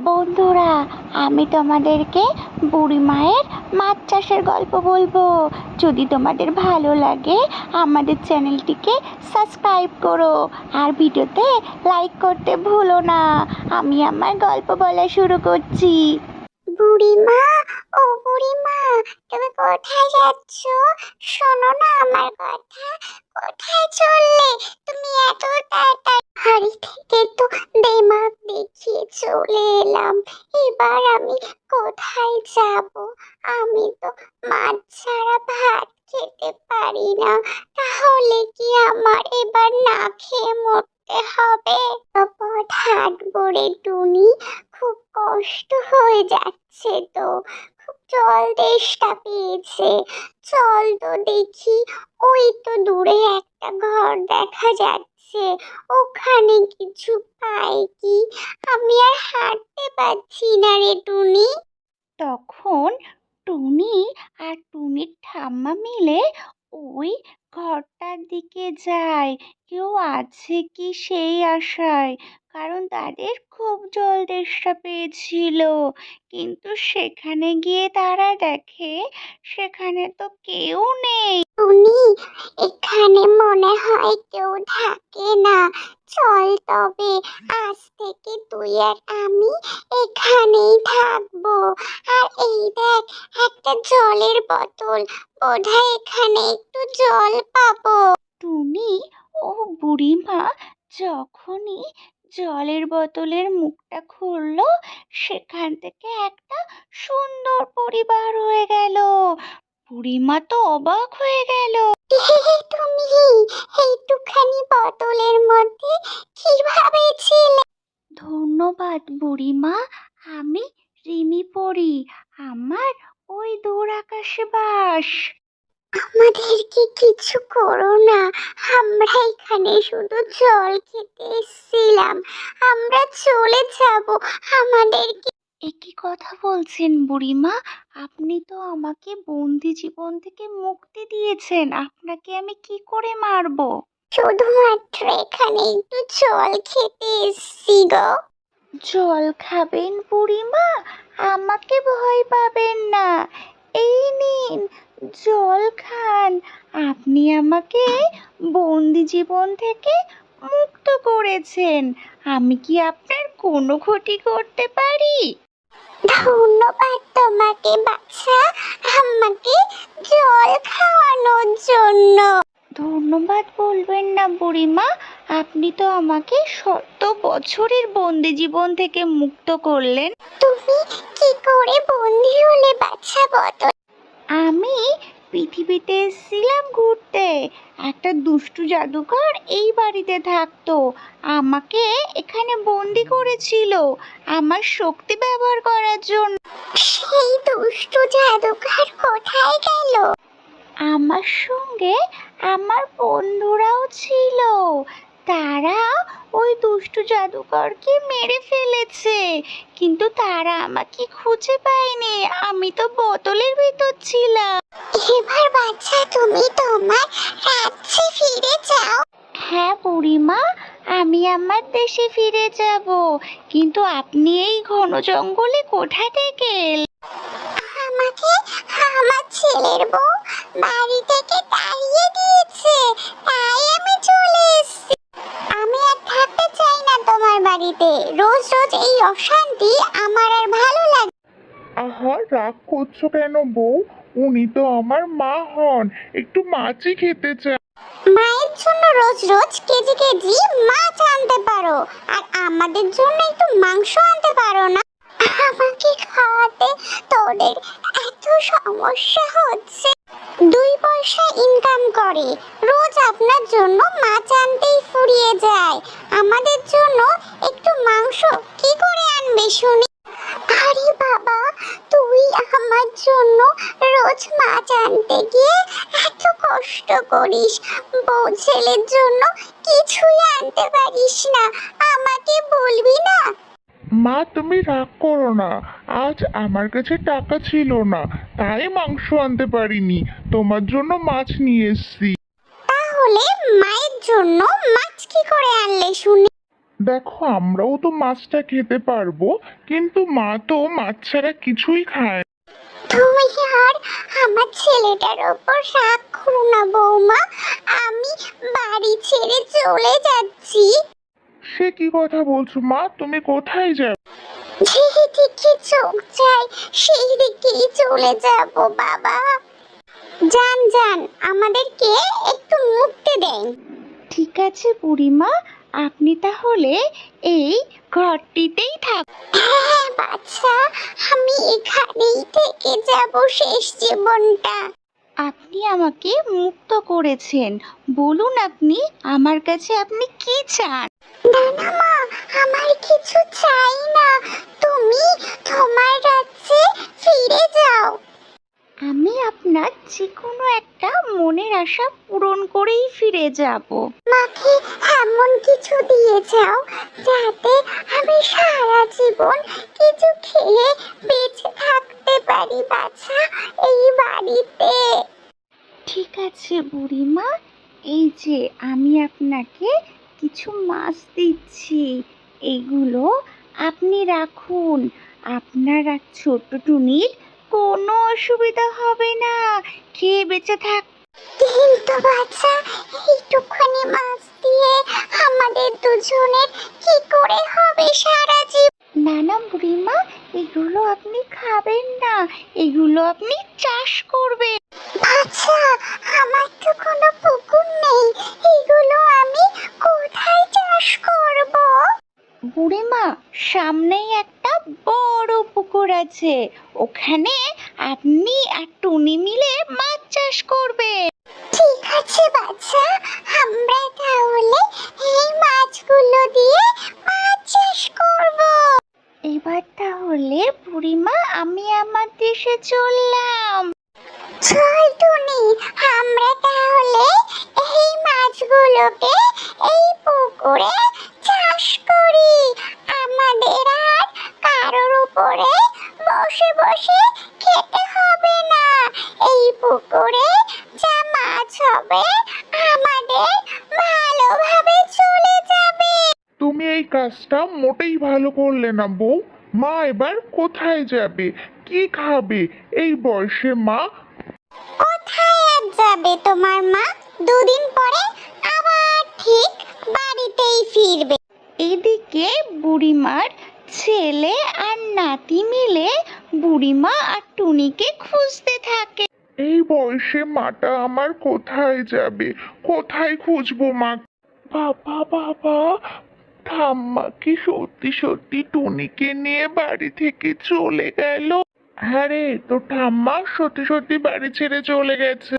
বন্ধুরা, আমি তোমাদেরকে বুড়ি মায়ের মাছ চাষের গল্প বলব। যদি তোমাদের ভালো লাগে, আমাদের চ্যানেলটিকে সাবস্ক্রাইব করো। আর ভিডিওতে লাইক করতে ভুলো না। আমি আমার গল্প বলা শুরু করছি। বুড়িমা ও বুড়িমা তুমি কোথায় যাচ্ছ? শোনো না আমার কথা। কোথায় চললে? তুমি এত তাড়াতাড়ি হাড়ি থেকে তো দেমাগ দেখিয়ে চলে এলাম এবার আমি কোথায় যাব আমি তো মাছ ছাড়া ভাত খেতে পারি না তাহলে কি আমার এবার না খেয়ে মরতে হবে পথ হাঁটবো রে টুনি খুব কষ্ট হয়ে যাচ্ছে তো খুব জল তেষ্টা পেয়েছে চল তো দেখি। ওই তো দূরে একটা ঘর দেখা যাচ্ছে। ওখানে কিছু পাই কি? আমি আর হাঁটতে পারছি না রে টুনি। তখন টুনি আর টুনির ঠাম্মা মিলে ওই ঘরটার দিকে যায়। কেউ আছে কি সেই আশায়? কারণ তাদের খুব জল তেষ্টা পেয়েছিল। কিন্তু সেখানে গিয়ে তারা দেখে সেখানে তো কেউ নেই। টুনি এখানে মনে হয় কেউ থাকে না। চল তবে আজ থেকে তুই আর আমি এখানেই থাকব। আর এই দেখ একটা জলের বোতল। বোধহয় এখানে একটু জল পাবো। টুনি ও বুড়িমা যখনই জলের বোতলের মুখটা খুললো সেখান থেকে একটা সুন্দর পরিবার হয়ে গেল। বুড়িমা তো অবাক হয়ে গেল। তুমি এইটুখানি বোতলের মধ্যে কীভাবে ছিলে? ধন্যবাদ বুড়িমা আমি রিমি পড়ি আমার ওই দূর আকাশে বাস। আমাদেরকে কিছু করো না। আমরা এখানে শুধু জল খেতে এসেছিলাম। আমরা চলে যাব। আমাদেরকে একই কথা বলছেন বুড়িমা? আপনি তো আমাকে বন্দি জীবন থেকে মুক্তি দিয়েছেন। আপনাকে আমি কি করে মারবো? শুধুমাত্র এখানে একটু জল খেতে এসছি গো। জল খাবেন বুড়িমা? আমাকে ভয় পাবেন না। এই নিন জল খান। আপনি আমাকে বন্দি জীবন থেকে মুক্ত করেছেন। আমি কি আপনার কোনো ক্ষতি করতে পারি? ধন্যবাদ তোমাকে বাচ্চা আমাকে জল খাওয়ানোর জন্য। ধন্যবাদ বলবেন না বুড়িমা। আপনি তো আমাকে শত বছরের বন্দি জীবন থেকে মুক্ত করলেন। তুমি কি করে বন্দি হলে বাচ্চা বতো আমি পৃথিবীতে এসেছিলাম ঘুরতে। একটা দুষ্টু জাদুকর এই বাড়িতে থাকতো। আমাকে এখানে বন্দি করেছিল আমার শক্তি ব্যবহার করার জন্য। সেই দুষ্টু জাদুকর কোথায় গেল? আমার সঙ্গে আমার বন্ধুরাও ছিল। তারা ওই দুষ্টু জাদুকরকে মেরে ফেলেছে। কিন্তু তারা আমাকে খুঁজে পায়নি। আমি তো বোতলের ভিতর ছিলাম। এবার বাচ্চা তুমি তোমার রাজ্যে ফিরে যাও। হ্যাঁ বুড়িমা আমি আমার দেশে ফিরে যাব। কিন্তু আপনি এই ঘন জঙ্গলে কোথা থেকে? আমাকে আমার ছেলের বউ রাগ করছ কেন বউ? উনি তো আমার মা হন। একটু মাছই খেতে চায় মায়ের জন্য রোজ রোজ কেজি কেজি মাছ আনতে পারো। আর আমাদের জন্য একটু মাংস আনতে পারো না। আমাকে খাওয়াতে তোদের এত সমস্যা হচ্ছে। দুই পয়সা ইনকাম করে। রোজ আপনার জন্য মাছ আনতেই ফুরিয়ে যায়। আমাদের জন্য একটু মাংস কি করে আনবে শুনি। বাবা তুই আমার জন্য রোজ মাছ আনতে গিয়ে এত কষ্ট করিস। বউ ছেলের জন্য কিছুই আনতে পারিস না। আমাকে বলবি না? মা তুমি রাগ করো না। আজ আমার কাছে টাকা ছিল না তাই মাংস আনতে পারিনি। তোমার জন্য মাছ নিয়ে এসেছি। তাহলে মায়ের জন্য মাছ কি করে আনলে শুনি? দেখো আমরাও তো মাছটা খেতে পারব কিন্তু মা তো মাছ ছাড়া কিছুই খায় না। তুমি আর আমার ছেলেটার ওপর রাগ করো না বৌমা আমি বাড়ি ছেড়ে চলে যাচ্ছি। সে কি কথা বলছো মা? তুমি কোথায় যাবে যেদিকে চোখ যায় সেই দিকেই চলে যাব বাবা। যান যান আমাদেরকে একটু মুক্তি দেন। ঠিক আছে বুড়িমা আপনি তাহলে এই ঘরটিতেই থাক হ্যাঁ বাচ্চা আমি এখানেই থেকে যাব শেষ জীবনটা। আপনি আমাকে মুক্ত করেছেন। বলুন আপনি আমার কাছে আপনি কি চান? না মা আমার কিছু চাই না। তুমি তোমার রাজ্যে ফিরে যাও। আমি আপনার যে কোনো একটা মনের আশা পূরণ করেই ফিরে যাব। মাকে এমন কিছু দিয়ে যাও যাতে আমি সারা জীবন কিছু খেয়ে বেঁচে থাকতে পারি বাছা এই বাড়িতে। ঠিক আছে বুড়িমা এই যে আমি আপনাকে কিছু মাছ দিচ্ছি এগুলো আপনি রাখুন। আপনার আর ছোট টুনির কোনো অসুবিধা হবে না খেয়ে বেঁচে থাক। কিন্তু বাচ্চা আমাদের দুজনের কি করে হবে সারা জীবন না না বুড়িমা এগুলো আপনি খাবেন না এগুলো আপনি চাষ করবেন। আচ্ছা আমার তো কোনো পুকুর নেই এগুলো আমি কোথায় চাষ করব? বুড়িমা সামনেই একটা বড় পুকুর আছে ওখানে আপনি আর টুনি মিলে মাছ চাষ করবে ঠিক আছে বাচ্চা আমরা তাহলে এই মাছগুলো দিয়ে মাছ চাষ করব। এবার তাহলে বুড়িমা, আমি আমার দেশে চললাম। চল টুনি, আমরা তাহলে এই মাছগুলোকে এই পুকুরে চাষ করি আমাদের আর কারোর উপরে বসে বসে খেতে হবে না এই পুকুরে যা মাছ হবে আমাদের ভালোভাবে চলে যাবে তুমি এই কাজটা মোটেই ভালো না বউ মা এবার কোথায় যাবে? কি খাবে? এই বয়সে মা কোথায় আর যাবে তোমার মা? দুদিন পরে আবার ঠিক বাড়িতেই ফিরবে। এদিকে বুড়িমার ছেলে আর নাতি মিলে বুড়িমা আর টুনিকে খুঁজতে থাকে। এই বয়সে মাটা আমার কোথায় যাবে? কোথায় খুঁজবো মা? বাবা বাবা ঠাম্মা কি সত্যি সত্যি টুনিকে নিয়ে বাড়ি থেকে চলে গেল? হ্যাঁ তো ঠাম্মা সত্যি সত্যি বাড়ি ছেড়ে চলে গেছে।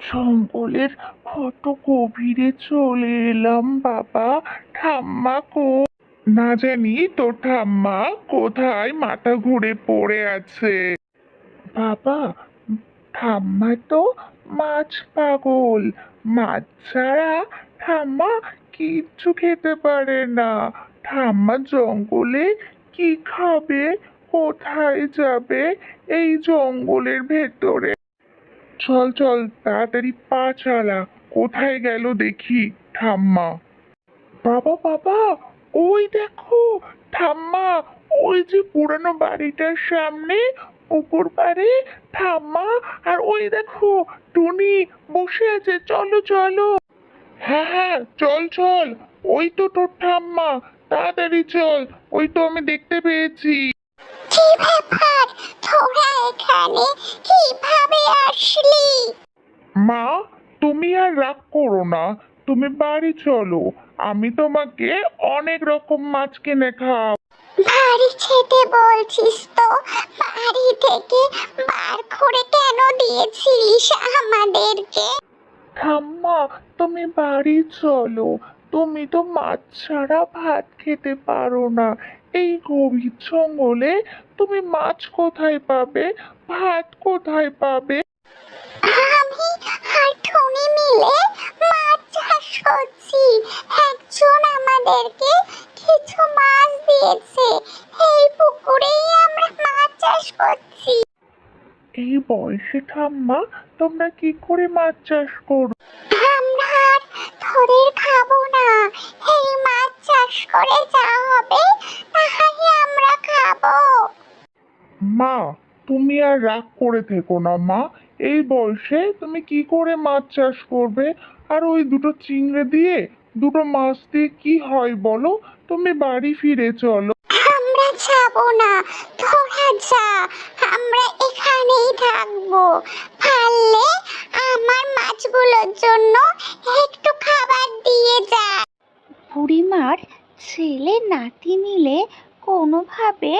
জঙ্গলের কত গভীরে চলে এলাম বাবা। ঠাম্মা কো না জানি তো ঠাম্মা কোথায় মাথা ঘুরে পড়ে আছে। বাবা, ঠাম্মা তো মাছ পাগল। মাছ ছাড়া ঠাম্মা কিচ্ছু খেতে পারে না। ঠাম্মা জঙ্গলে কি খাবে? কোথায় যাবে এই জঙ্গলের ভেতরে? চল চল, তাড়াতাড়ি পা চালা। কোথায় গেল দেখি, ঠাম্মা। বাবা বাবা, ওই দেখো, ঠাম্মা, ওই যে পুরানো বাড়িটার সামনে পুকুর পাড়ে ঠাম্মা, আর ওই দেখো, টুনি বসে আছে। চলো চলো। হ্যাঁ হ্যাঁ চল চল। ওই তো তোর ঠাম্মা তাড়াতাড়ি চল। ওই তো আমি দেখতে পেয়েছি। কি ব্যাপার? তোরা এখানে কীভাবে আসলি? মা তুমি আর রাগ করো না। তুমি বাড়ি চলো। আমি তোমাকে অনেক রকম মাছ কিনে খাও বাড়ি খেতে বলছিস তো? বাড়ি থেকে বার করে কেন আমাদেরকে? ঠাম্মা তুমি বাড়ি চলো। তুমি তো মাছ ছাড়া ভাত খেতে পারো না। এই গভীর জঙ্গলে তুমি মাছ কোথায় পাবে? ভাত কোথায় পাবে? আমি আর টুনি মিলে মাছ চাষ করছি। একজন আমাদেরকে কিছু মাছ দিয়েছে। এই পুকুরেই আমরা মাছ চাষ করছি। এই বয়সে ঠাম্মা তোমরা কি করে মাছ চাষ করো? আমরা আর খাব না। এই মাছ চাষ করে যা হবে তাহাই আমরা খাব। মা তুমি আর রাগ করে থেকো না মা। এই বয়সে তুমি কি করে মাছ চাষ করবে? আর ওই দুটো চিংড়ে দিয়ে দুটো মাছ দিয়ে কি হয় বলো? তুমি বাড়ি ফিরে চলো। যাব না। তোরা যা আমরা এখানেই থাকব। পারলে আমার মাছগুলোর জন্য একটু খাবার দিয়ে যা। বুড়িমার ছেলে নাতি মিলে কোনোভাবে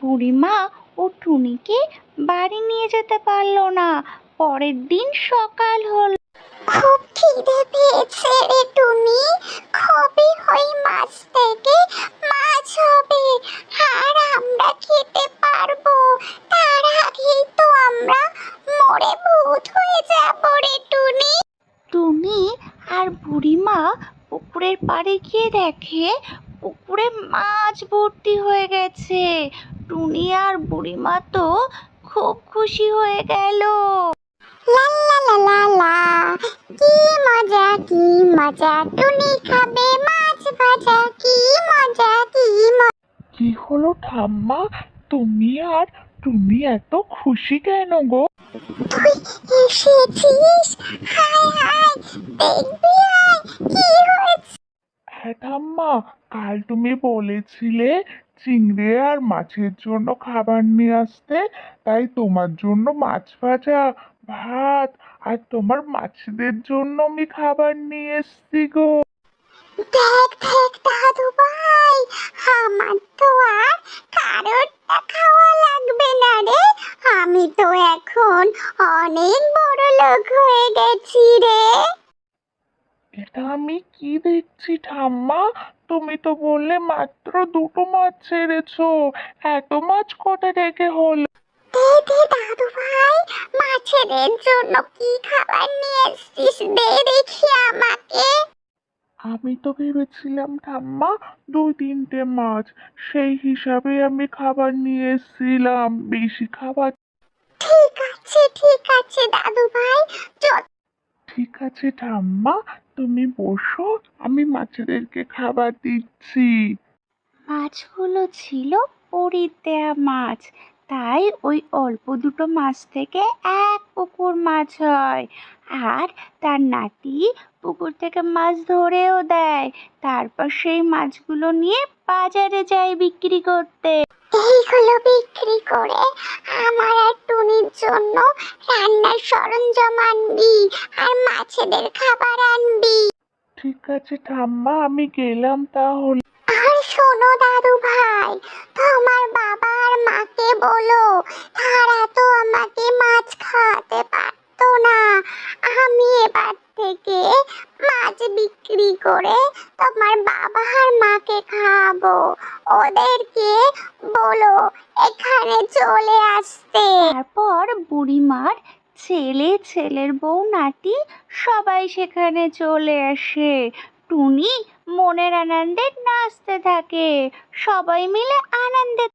বুড়িমা ও টুনিকে বাড়ি নিয়ে যেতে পারল না। পরের দিন সকাল হল। খুব খিদে পেয়েছে টুনি কবে ওই মাছ থেকে মাছ হবে। আর আমরা খেতে পারব। তার আগেই তো আমরা মরে ভূত হয়ে যাব রে টুনি। টুনি আর বুড়িমা পুকুরের পাড়ে গিয়ে দেখে পুকুরে মাছ ভর্তি হয়ে গেছে। টুনি আর বুড়িমা তো খুব খুশি হয়ে গেল। লা লা লা লা লা কি মজা কি মজা। টুনি খাবে মাছ ভাজা কি মজা কি মজা কি হলো ঠাম্মা? তুমি আর তুমি এত খুশি কেন গো? তুই এসেছিস? হাই হাই দেখবি আয় কি হয়েছে? হ্যাঁ ঠাম্মা কাল তুমি বলেছিলে চিংড়ি আর মাছের জন্য খাবার নিয়ে আসতে তাই তোমার জন্য মাছ ভাজা ভাত আর তোমার মাছদের জন্য আমি খাবার নিয়ে এসছি গো। দেখ দেখ দাদু ভাই আমার তো আর কারোরটা খাওয়া লাগবে না রে। আমি তো এখন অনেক বড় লোক হয়ে গেছি রে। এটা আমি কি দেখছি ঠাম্মা? তুমি তো বললে মাত্র দুটো মাছ ছেড়েছো। এত মাছ কোথা থেকে হলো? দাদু ভাই জন্য কি খাবার নিয়ে দেখি আমাকে আমি তো ভেবেছিলাম, ঠাম্মা, দুই তিনটে মাছ। সেই হিসাবে আমি খাবার নিয়ে এসেছিলাম, বেশি খাবার ঠিক আছে ঠিক আছে দাদু ভাই ঠিক আছে ঠাম্মা, তুমি বসো, আমি মাছেদেরকে খাবার দিচ্ছি। মাছগুলো ছিল পরির দেয়া মাছ। তাই ওই অল্প দুটো মাছ থেকে এক পুকুর মাছ হয়। আর তার নাতি পুকুর থেকে মাছ ধরেও দেয়। তারপর সেই মাছগুলো নিয়ে বাজারে যায় বিক্রি করতে। এইগুলো বিক্রি করে আমার আর টুনির জন্য রান্নার সরঞ্জাম আনবি আর মাছেদের খাবার আনবি। ঠিক আছে ঠাম্মা আমি গেলাম তাহলে। আর শোনো দাদু ভাই, তোমার বাবা আর মাকে বলো, তারা তো আমাকে মাছ খাওয়াতে পারতো না। আমি এবার থেকে মাছ বিক্রি করে তোমার বাবা আর মাকে খাওয়াবো। ওদেরকে বলো, এখানে চলে আসতে। তারপর বুড়িমার ছেলে, ছেলের বউ, নাতি সবাই সেখানে চলে আসে। টুনি মনের আনন্দে নাচতে থাকে। সবাই মিলে আনন্দে